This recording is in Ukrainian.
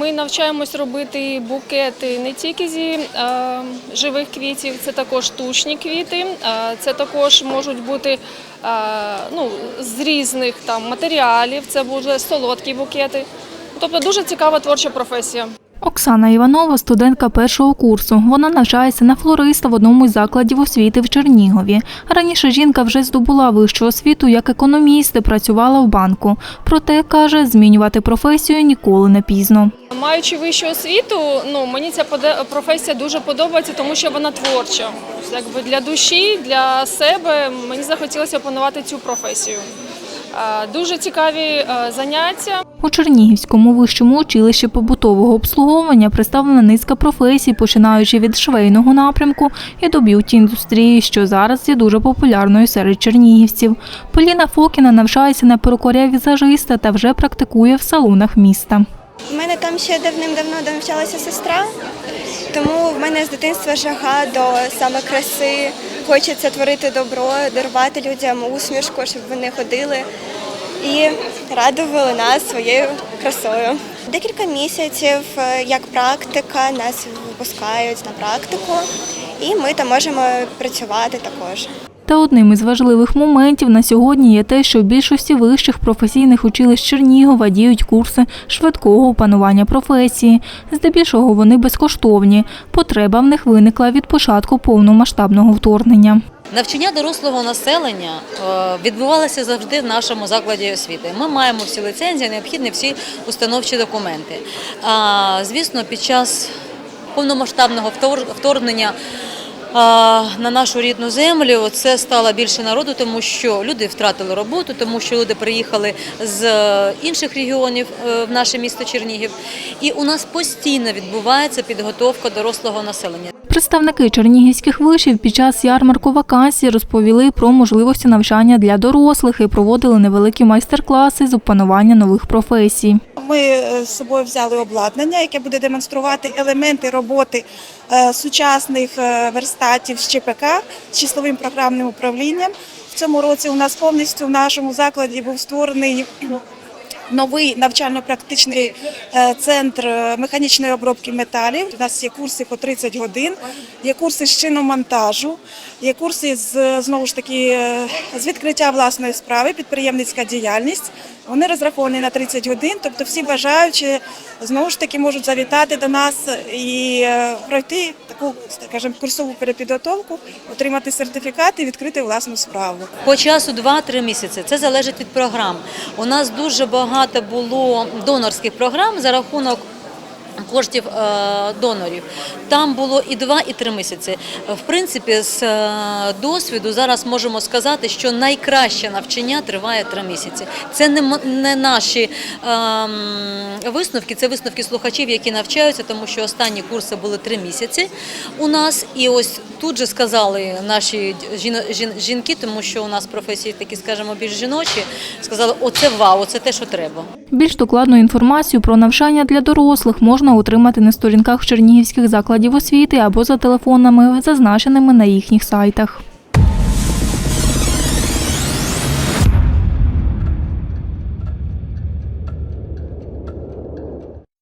ми навчаємось робити букети не тільки зі е, живих квітів, це також штучні квіти, е, це також можуть бути е, ну, з різних там матеріалів, це будуть солодкі букети. Тобто дуже цікава творча професія. Оксана Іванова студентка першого курсу. Вона навчається на флориста в одному із закладів освіти в Чернігові. Раніше жінка вже здобула вищу освіту як економіст і працювала в банку. Проте каже, змінювати професію ніколи не пізно. Маючи вищу освіту, ну мені ця професія дуже подобається, тому що вона творча. Якби для душі, для себе мені захотілося опанувати цю професію. Е, Дуже цікаві е, заняття. У Чернігівському вищому училищі побутового обслуговування представлена низка професій, починаючи від швейного напрямку і до б'юті-індустрії, що зараз є дуже популярною серед чернігівців. Поліна Фокіна навчається на перукаря візажиста та вже практикує в салонах міста. У мене там ще давним-давно навчалася сестра, тому в мене з дитинства жага до саме краси. Хочеться творити добро, дарувати людям усмішку, щоб вони ходили і радували нас своєю красою. Декілька місяців е, як практика нас випускають на практику, і ми там можемо працювати також. Та одним із важливих моментів на сьогодні є те, що в більшості вищих професійних училищ Чернігова діють курси швидкого опанування професії. Здебільшого вони безкоштовні. Потреба в них виникла від початку повномасштабного вторгнення. Навчання дорослого населення е, відбувалося завжди в нашому закладі освіти. Ми маємо всі ліцензії, необхідні всі установчі документи. А, Звісно, під час повномасштабного вторгнення на нашу рідну землю це стало більше народу, тому що люди втратили роботу, тому що люди приїхали з е, інших регіонів е, в наше місто Чернігів. І у нас постійно відбувається підготовка дорослого населення. Представники чернігівських вишів під час ярмарку вакансій розповіли про можливості навчання для дорослих і проводили невеликі майстер-класи з опанування нових професій. Ми е, з собою взяли обладнання, яке буде демонструвати елементи роботи е, сучасних е, верстатів з ЧПК з числовим програмним управлінням. В цьому році у нас повністю в нашому закладі був створений новий навчально-практичний е, центр е, механічної обробки металів. У нас є курси по 30 годин, є курси з шиномонтажу, є курси з знову ж таки е, з відкриття власної справи, підприємницька діяльність. Вони розраховані на 30 годин, тобто всі бажаючі знову ж таки можуть завітати до нас і пройти таку, скажімо, курсову перепідготовку, отримати сертифікат і відкрити власну справу. По часу 2-3 місяці. Це залежить від програм. У нас дуже багато було донорських програм за рахунок. Коштів е, донорів там було і два, і три місяці. В принципі, з е, досвіду зараз можемо сказати, що найкраще навчання триває три місяці. Це не, наші ем, висновки, це висновки слухачів, які навчаються, тому що останні курси були три місяці у нас. І ось тут же сказали наші жінки, тому що у нас професії такі, скажімо, більш жіночі, сказали, оце вау, оце те, що треба. Більш докладну інформацію про навчання для дорослих можна отримати на сторінках чернігівських закладів освіти або за телефонами, зазначеними на їхніх сайтах.